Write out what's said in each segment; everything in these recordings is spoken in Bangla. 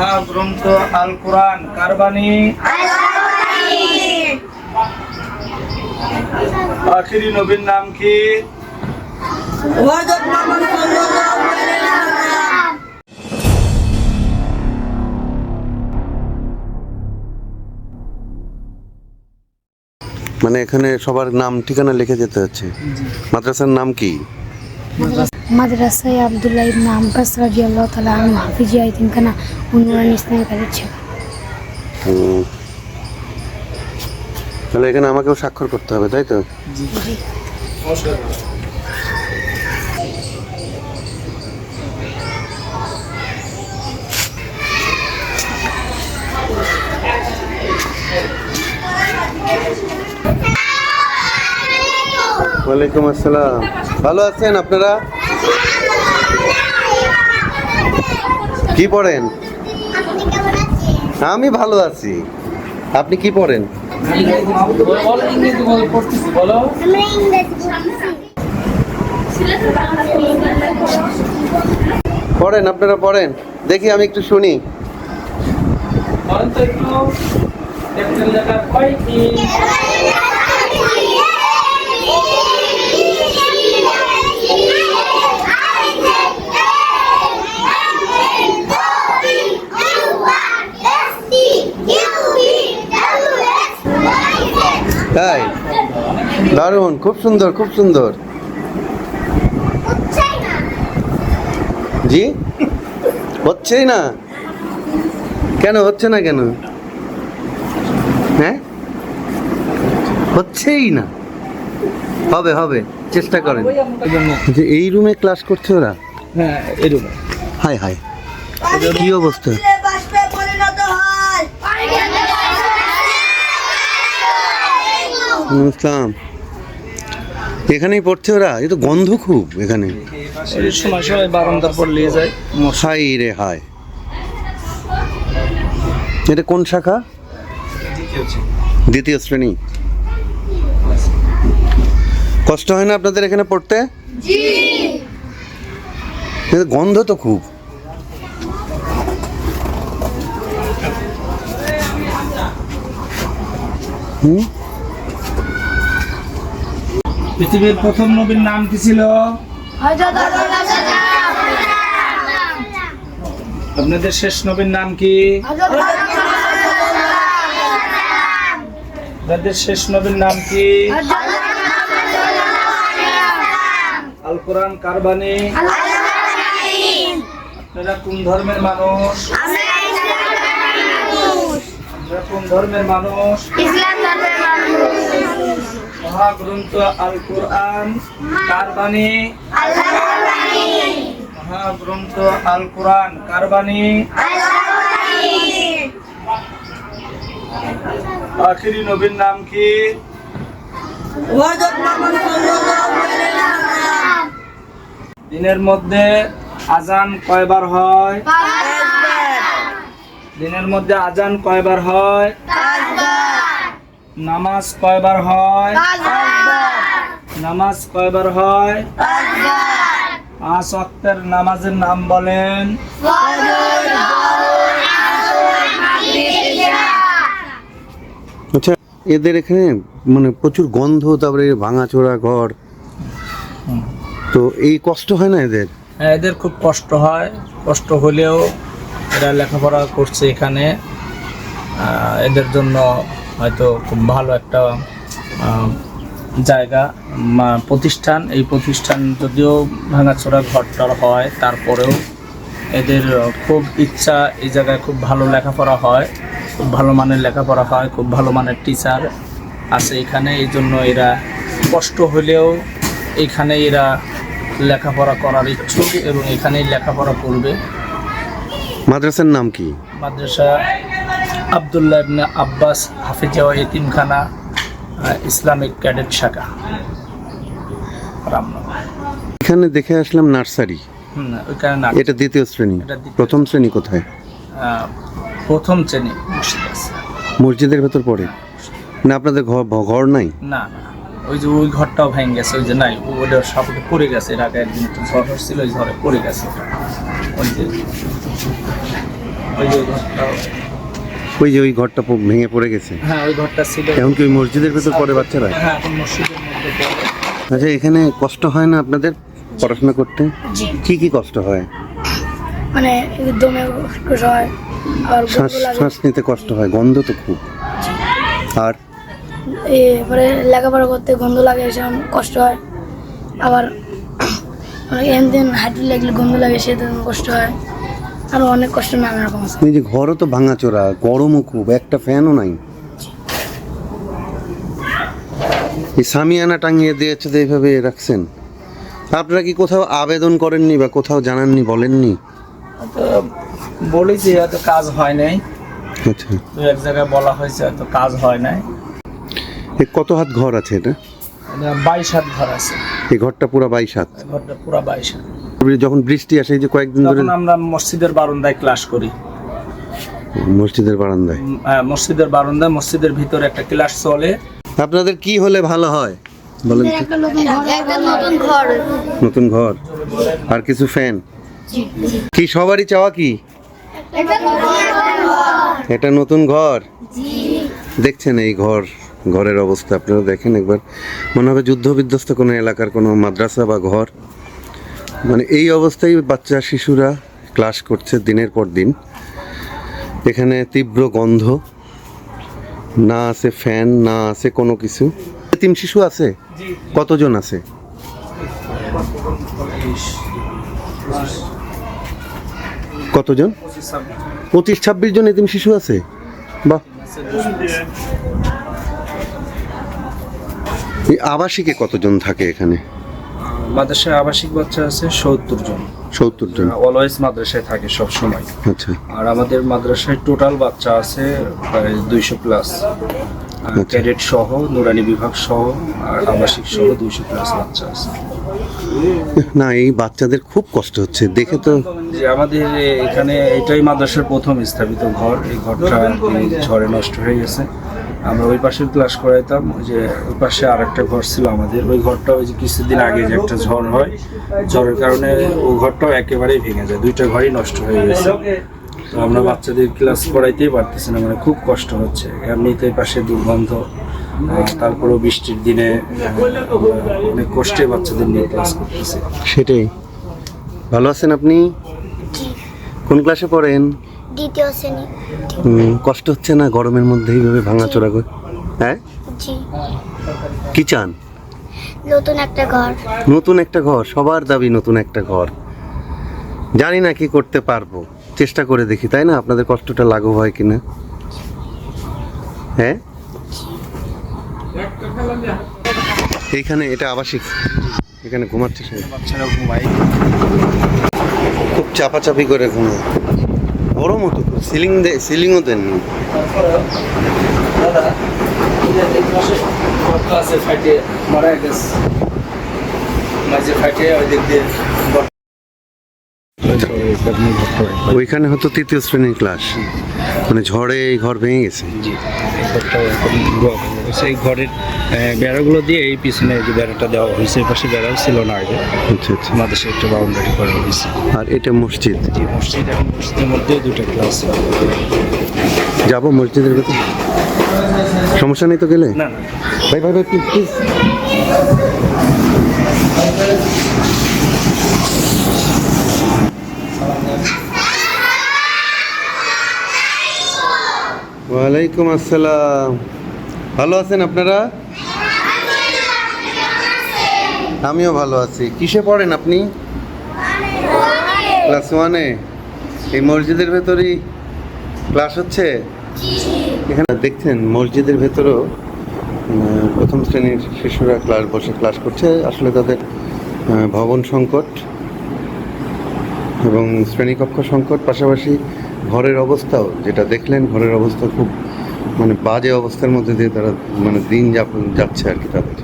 মহাগ্রন্থ আল কোরআন কারবানি আখিরি নবীর নাম কি? মানে এখানে সবার নাম ঠিকানা লিখে যেতে হচ্ছে। মাদ্রাসার নাম কি? মাদ্রাসায় আবদুল্লাহ ইবনে আব্বাস রাদিয়াল্লাহু তাআলা আনহু হাফিজিয়া ইতিমখানা উন্নয়ন ইসলামী কলেজ ছিল হুম। তাহলে এখানে আমাকেও স্বাক্ষর করতে হবে তাই তো? ওয়ালাইকুম আসসালাম। ভালো আছেন আপনারা? কি পড়েন? আমি ভালো আছি। আপনি কি পড়েন? পড়েন, আপনারা পড়েন। দেখি, আমি একটু শুনি। একটু। তাই দারুণ খুব সুন্দর খুব সুন্দর। জি? হচ্ছেই না? কেন হচ্ছে না কেন? হ্যাঁ? হচ্ছেই না। হবে হবে চেষ্টা করেন। যে এই রুমে ক্লাস করছে ওরা? হ্যাঁ এই রুমে হাই হাই কি অবস্থা? ইসলাম এখানেই পড়ছে ওরা? এ তো গন্ধ খুব এখানে। এই সময় সময় বারান্দার পর নিয়ে যায়। হাই রে হাই। এটা কোন শাখা? দ্বিতীয় শ্রেণি। কষ্ট হয় না আপনাদের এখানে পড়তে? জি। গন্ধ তো খুব। হুম? পৃথিবীর প্রথম নবীর নাম কি ছিল? আপনাদের শেষ নবীর নাম কি? আপনাদের শেষ নবীর নাম কি? আল কোরআন কারবানি আপনারা কোন ধর্মের মানুষ? কোন ধর্মের মানুষ মহাগ্রন্থ আল কোরআন কারবানি। মহাগ্রন্থ আল কোরআন কারবানি। আখিরি নবীর নাম কি? দিনের মধ্যে আজান কয়বার হয়? দিনের মধ্যে আজান কয়বার হয়? নামাজ কয়বার হয়? নামাজ কয়বার হয়? পাঁচ ওয়াক্তের নামাজের নাম বলেন। আচ্ছা এদের এখানে মানে প্রচুর গন্ধ তারপরে ভাঙাচোরা ঘর। তো এই কষ্ট হয় না এদের? হ্যাঁ, এদের খুব কষ্ট হয়। কষ্ট হলেও এরা লেখাপড়া করছে এখানে এদের জন্য হয়তো খুব ভালো একটা জায়গা প্রতিষ্ঠান। এই প্রতিষ্ঠান যদিও ভাঙাচোরা ঘরটর হয়, তারপরেও এদের খুব ইচ্ছা এই জায়গায় খুব ভালো লেখাপড়া হয়, খুব ভালো মানের লেখাপড়া হয়, খুব ভালো মানের টিচার আছে এখানে। এই জন্য এরা কষ্ট হলেও এখানে এরা লেখাপড়া করার ইচ্ছুক এবং এখানেই লেখাপড়া করবে। মাদ্রাসার নাম কি? মাদ্রাসা আবদুল্লাহ ইবনে আব্বাস হাফিজা ও এতিমখানা আহ, ইসলামিক ক্যাডেট শাখা। এখানে দেখে আসলাম নার্সারি। এটা দ্বিতীয় শ্রেণি। প্রথম শ্রেণি। কোথায়? প্রথম শ্রেণি মসজিদের ভেতর পড়ে। না আপনাদের ঘর ঘর নাই? না না। ওই যে ওই ঘরটাও ভেঙে গেছে ওই যে নাই ওটা সাপোর্টে পড়ে গেছে। এর আগে একদিন একটু ঝড় হচ্ছিল ওই ঝড়ে পড়ে গেছে। ওটা। ওই যে ওই যে ঘরটা ওই যে ওই ঘরটা ভেঙে পড়ে গেছে? হ্যাঁ ওই ঘরটা ছিল। এখন কি ওই মসজিদের ভেতর পড়ে বাচ্চারা? হ্যাঁ এখন মসজিদের মধ্যে পড়ে। আচ্ছা এখানে কষ্ট হয় না আপনাদের পড়াশোনা করতে? কি কি কষ্ট হয়? মানে দমে কষ্ট হয় আর শ্বাস নিতে কষ্ট হয় গন্ধ তো খুব। আর? এরপরে লেখাপড়া করতে গন্ধ লাগে সেরকম কষ্ট হয়। আবার অনেক এন দিন হাঁটতে লাগলে গন্ধ লাগে সেটা কষ্ট হয়। আরও অনেক কষ্ট নানা রকম আছে। এই যে ঘরও তো ভাঙাচোরা গরমও খুব একটা ফ্যানও নাই। এই সামিয়ানা টাঙিয়ে দিয়েছে তো এইভাবে রাখছেন। আপনারা কি কোথাও আবেদন করেননি বা কোথাও জানাননি বলেননি? বলেছি হয়তো কাজ হয় নাই। আচ্ছা। দু এক জায়গায় বলা হয়েছে হয়তো কাজ হয় নাই। কত হাত ঘর আছে এটা? বাইশ হাত ঘর আছে। এই ঘরটা পুরো বাইশ হাত। ঘরটা পুরা বাইশ হাত। যখন বৃষ্টি আসে এই যে কয়েকদিন ধরে আমরা মসজিদের বারান্দায় ক্লাস করি। মসজিদের বারান্দায়? হ্যাঁ, মসজিদের বারান্দায় মসজিদের ভিতরে একটা ক্লাস চলে। আপনাদের কি হলে ভালো হয়? বলেন নতুন ঘর নতুন ঘর। আর কিছু ফ্যান কি সবারই চাওয়া কি? এটা নতুন ঘর। দেখছেন এই ঘর। ঘরের অবস্থা, আপনারা দেখেন একবার। মনে হবে যুদ্ধ বিধ্বস্ত কোনো এলাকার কোনো মাদ্রাসা বা ঘর। মানে এই অবস্থায় বাচ্চা, শিশুরা ক্লাস করছে দিনের পর দিন। এখানে তীব্র গন্ধ। না আছে ফ্যান, না আছে কোনো কিছু। তিন শিশু আছে? কতজন আছে? কতজন? পঁচিশ ছাব্বিশ জন। এতিম শিশু আছে? বাহ। এই আবাসিকে কতজন থাকে এখানে? মাদ্রাসায় আবাসিক বাচ্চা আছে সত্তর জন। সত্তর জন। অলওয়েজ মাদ্রাসায় থাকে সব সময় আচ্ছা। আর আমাদের মাদ্রাসায় টোটাল বাচ্চা আছে প্রায় দুইশো প্লাস ক্যাডেট সহ নুরানি বিভাগ সহ আর আবাসিক সহ দুইশো প্লাস বাচ্চা আছে। না এই বাচ্চাদের খুব কষ্ট হচ্ছে। দেখে তো যে আমাদের এখানে এটাই মাদ্রাসার প্রথম স্থাপিত ঘর। এই ঘরটা ঝড়ে নষ্ট হয়ে গেছে। আমরা ওই পাশের ক্লাস করাইতাম ওই যে ওই পাশে আর একটা ঘর ছিল আমাদের। ওই ঘরটা ওই যে কিছুদিন আগে যে একটা ঝড় হয় ঝড়ের কারণে ওই ঘরটাও একেবারেই ভেঙে যায় দুইটা ঘরই নষ্ট হয়ে গেছে। তো আমরা বাচ্চাদের ক্লাস করাইতেই পারতেছি না মানে খুব কষ্ট হচ্ছে। এমনিতে এই পাশে দুর্গন্ধ তারপরেও বৃষ্টির দিনে অনেক কষ্টে বাচ্চাদের নিয়ে ক্লাস করতেছি। সেটাই। ভালো আছেন আপনি? কোন ক্লাসে পড়েন? দ্বিতীয় শ্রেণি। কষ্ট হচ্ছে না গরমের মধ্যে এইভাবে ভাঙাচোরা করে? হ্যাঁ? জি। কি চান? নতুন একটা ঘর। নতুন একটা ঘর সবার দাবি নতুন একটা ঘর। জানি না কি করতে পারব চেষ্টা করে দেখি তাই না? আপনাদের কষ্টটা লাঘব হয় কিনা? হ্যাঁ? এইখানে এটা আবাসিক। এখানে ঘুমাচ্ছে সে বাচ্চারা ঘুমায়। খুব চাপাচাপি করে ঘুমায়। গরম তো সিলিং সিলিংও দেননি দাদা ফাইটে মারা গেছে মাঝে ফাইটে ওই দিক দিয়ে। ওইখানে হতো তৃতীয় শ্রেণির ক্লাস মানে ঝড়ে এই ঘর ভেঙে গেছে। জি। এই ঘরের বেড়াগুলো দিয়ে এই পিছনে যে বেড়াটা দেওয়া হয়েছে এই পাশে বেড়াও ছিল না আগে। আচ্ছা আচ্ছা। আমাদের সে একটা বাউন্ডারি করা হয়েছে। আর এটা মসজিদ? জি মসজিদ এখন মসজিদের মধ্যে দুটো ক্লাস যাব মসজিদের ভেতর? সমস্যা নেই তো গেলে? না ভাই ভাই ভাই প্লিজ প্লিজ ওয়ালাইকুম আসসালাম। ভালো আছেন আপনারা? আমিও ভালো আছি। কিসে পড়েন আপনি? ক্লাস ওয়ানে। এই মসজিদের ভেতরেই ক্লাস হচ্ছে? এখানে দেখছেন, মসজিদের ভেতরেও প্রথম শ্রেণির শিশুরা ক্লাস বসে ক্লাস করছে। আসলে তাদের ভবন সংকট। এবং শ্রেণীকক্ষ সংকট পাশাপাশি ঘরের অবস্থাও, যেটা দেখলেন ঘরের অবস্থা খুব মানে বাজে অবস্থার মধ্যে দিয়ে তারা মানে দিন যাপন যাচ্ছে আর কি তাদের।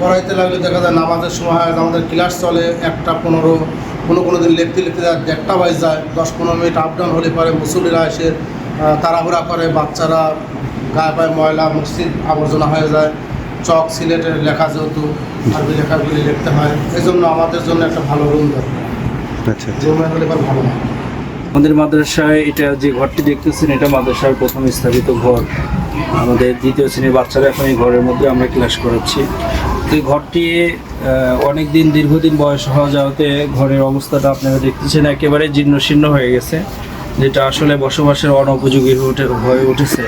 পড়াইতে লাগলে দেখা যায় নামাজের সময় আমাদের ক্লাস চলে, একটা পনেরো, কোনো কোনো দিন লিখতে লিখতে যায়, দেড়টা বাজ যায়, দশ পনেরো মিনিট আপ ডাউন হলে পরে মুসল্লিরা এসে তাড়াহুড়া করে, বাচ্চারা গায়ে পায়ে ময়লা, মসজিদ আবর্জনা হয়ে যায়, চক, সিলেটের লেখা যেহেতু, আরবি লেখাগুলি লিখতে হয় এই জন্য আমাদের জন্য একটা ভালো রুম দরকার। আচ্ছা আচ্ছা। হলে এবার ভালো হয় আমাদের মাদ্রাসায় এটা যে ঘরটি দেখতেছেন এটা মাদ্রাসার প্রথম স্থাপিত ঘর। আমাদের দ্বিতীয় শ্রেণির বাচ্চারা এখন এই ঘরের মধ্যে আমরা ক্লাস করাচ্ছি। তো এই ঘরটি অনেক দিন দীর্ঘদিন বয়স হওয়া যাওয়াতে ঘরের অবস্থাটা আপনারা দেখতেছেন একেবারে জীর্ণ শীর্ণ হয়ে গেছে যেটা আসলে বসবাসের অনুপযোগী হয়ে হয়ে উঠেছে।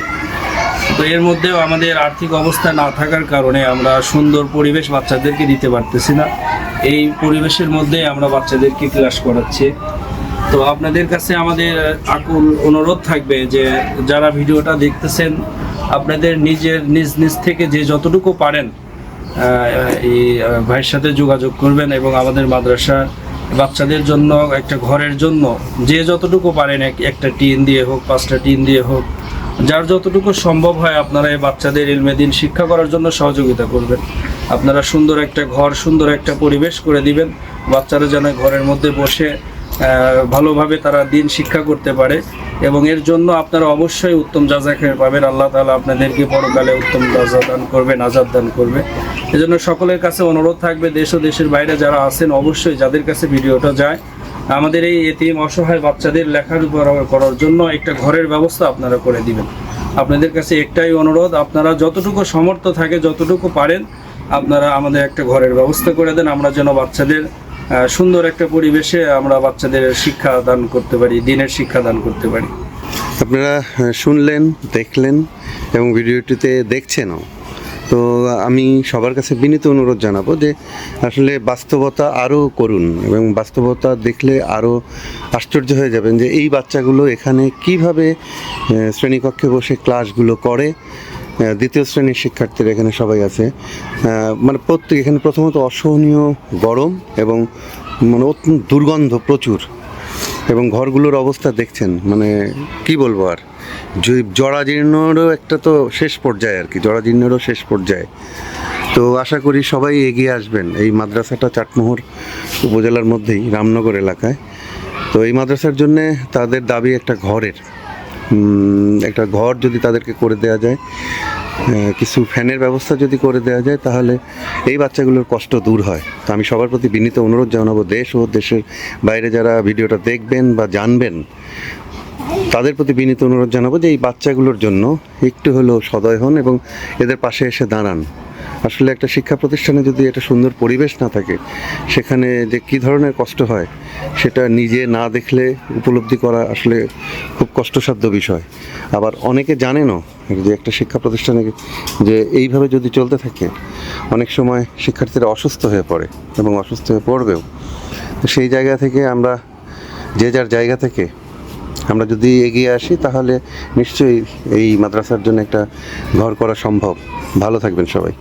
তো এর মধ্যেও আমাদের আর্থিক অবস্থা না থাকার কারণে আমরা সুন্দর পরিবেশ বাচ্চাদেরকে দিতে পারতেছি না। এই পরিবেশের মধ্যে আমরা বাচ্চাদেরকে ক্লাস করাচ্ছি। তো আপনাদের কাছে আমাদের আকুল অনুরোধ থাকবে যে যারা ভিডিওটা দেখতেছেন, আপনাদের নিজের নিজ নিজ থেকে যে যতটুকু পারেন এই ভাইয়ের সাথে যোগাযোগ করবেন এবং আমাদের মাদ্রাসার বাচ্চাদের জন্য, একটা ঘরের জন্য যে যতটুকু পারেন, এক- একটা টিন দিয়ে হোক, পাঁচটা টিন দিয়ে হোক, যার যতটুকু সম্ভব হয় আপনারা এই বাচ্চাদের ইলমেদিন শিক্ষা করার জন্য সহযোগিতা করবেন। আপনারা সুন্দর একটা ঘর, সুন্দর একটা পরিবেশ করে দিবেন। বাচ্চারা যেন ঘরের মধ্যে বসে ভালোভাবে তারা দিন শিক্ষা করতে পারে। এবং এর জন্য আপনারা অবশ্যই উত্তম যাজা খেয়ে পাবেন। আল্লাহ তাআলা আপনাদেরকে পরকালে উত্তম যাজা দান করবেন আজাদ দান করবে। এজন্য সকলের কাছে অনুরোধ থাকবে, দেশ ও দেশের বাইরে যারা আছেন, অবশ্যই যাদের কাছে ভিডিওটা যায়, আমাদের এই এতিম অসহায় বাচ্চাদের লেখাপড়া করার জন্য একটা ঘরের ব্যবস্থা আপনারা করে দিবেন। আপনাদের কাছে একটাই অনুরোধ, আপনারা যতটুকু সমর্থ থাকে, যতটুকু পারেন আপনারা আমাদের একটা ঘরের ব্যবস্থা করে দেন, আমরা যেন বাচ্চাদের সুন্দর একটা পরিবেশে আমরা বাচ্চাদের শিক্ষা দান করতে পারি, দিনের শিক্ষা দান করতে পারি। আপনারা শুনলেন, দেখলেন এবং ভিডিওটিতে দেখছেনও। তো আমি সবার কাছে বিনীত অনুরোধ জানাব যে আসলে বাস্তবতা আরও করুন এবং বাস্তবতা দেখলে আরও আশ্চর্য হয়ে যাবেন যে এই বাচ্চাগুলো এখানে কীভাবে শ্রেণীকক্ষে বসে ক্লাসগুলো করে দ্বিতীয় শ্রেণির শিক্ষার্থীরা এখানে সবাই আছে। মানে প্রত্যেক এখানে প্রথমত অসহনীয় গরম এবং মানে অত্যন্ত দুর্গন্ধ প্রচুর। এবং ঘরগুলোর অবস্থা দেখছেন মানে কি বলব আর? জরাজীর্ণরও একটা তো শেষ পর্যায়ে আর কি, জরাজীর্ণেরও শেষ পর্যায়ে। তো আশা করি সবাই এগিয়ে আসবেন এই মাদ্রাসাটা চাটমোহর উপজেলার মধ্যেই, রামনগর এলাকায়। তো এই মাদ্রাসার জন্যে তাদের দাবি একটা ঘরের। একটা ঘর যদি তাদেরকে করে দেওয়া যায় কিছু ফ্যানের ব্যবস্থা যদি করে দেওয়া যায়, তাহলে এই বাচ্চাগুলোর কষ্ট দূর হয়। তো আমি সবার প্রতি বিনীত অনুরোধ জানাব, দেশ ও দেশের বাইরে যারা ভিডিওটা দেখবেন বা জানবেন, তাদের প্রতি বিনীত অনুরোধ জানাব যে এই বাচ্চাগুলোর জন্য একটু হলেও সদয় হন এবং এদের পাশে এসে দাঁড়ান। আসলে একটা শিক্ষা প্রতিষ্ঠানে যদি একটা সুন্দর পরিবেশ না থাকে, সেখানে যে কী ধরনের কষ্ট হয়, সেটা নিজে না দেখলে উপলব্ধি করা আসলে খুব কষ্টসাধ্য বিষয়। আবার অনেকে জানেনও যে একটা শিক্ষা প্রতিষ্ঠানে যে এইভাবে যদি চলতে থাকে, অনেক সময় শিক্ষার্থীরা অসুস্থ হয়ে পড়ে এবং অসুস্থ হয়ে পড়বেও। তো সেই জায়গা থেকে আমরা, যে যার জায়গা থেকে আমরা যদি এগিয়ে আসি, তাহলে নিশ্চয়ই এই মাদ্রাসার জন্য একটা ঘর করা সম্ভব। ভালো থাকবেন সবাই।